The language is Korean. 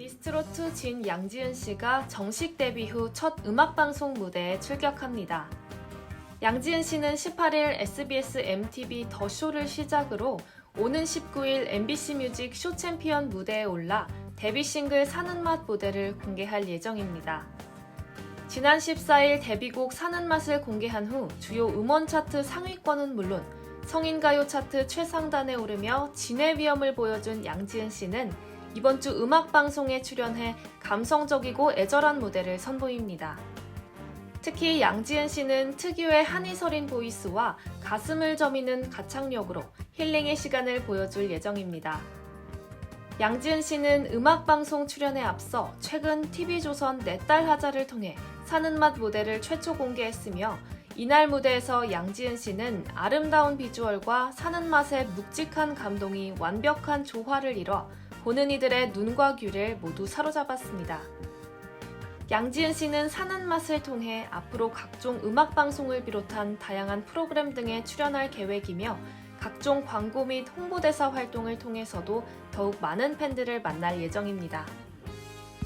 미스트롯2 진 양지은 씨가 정식 데뷔 후 첫 음악방송 무대에 출격합니다. 양지은 씨는 18일 SBS MTV 더 쇼를 시작으로 오는 19일 MBC 뮤직 쇼 챔피언 무대에 올라 데뷔 싱글 사는 맛 무대를 공개할 예정입니다. 지난 14일 데뷔곡 사는 맛을 공개한 후 주요 음원 차트 상위권은 물론 성인 가요 차트 최상단에 오르며 진의 위엄을 보여준 양지은 씨는 이번 주 음악 방송에 출연해 감성적이고 애절한 무대를 선보입니다. 특히 양지은 씨는 특유의 한이 서린 보이스와 가슴을 저미는 가창력으로 힐링의 시간을 보여줄 예정입니다. 양지은 씨는 음악 방송 출연에 앞서 최근 TV조선 내 딸 하자를 통해 사는 맛 무대를 최초 공개했으며 이날 무대에서 양지은 씨는 아름다운 비주얼과 사는 맛의 묵직한 감동이 완벽한 조화를 이뤄 보는 이들의 눈과 귀를 모두 사로잡았습니다. 양지은 씨는 사는 맛을 통해 앞으로 각종 음악 방송을 비롯한 다양한 프로그램 등에 출연할 계획이며 각종 광고 및 홍보대사 활동을 통해서도 더욱 많은 팬들을 만날 예정입니다.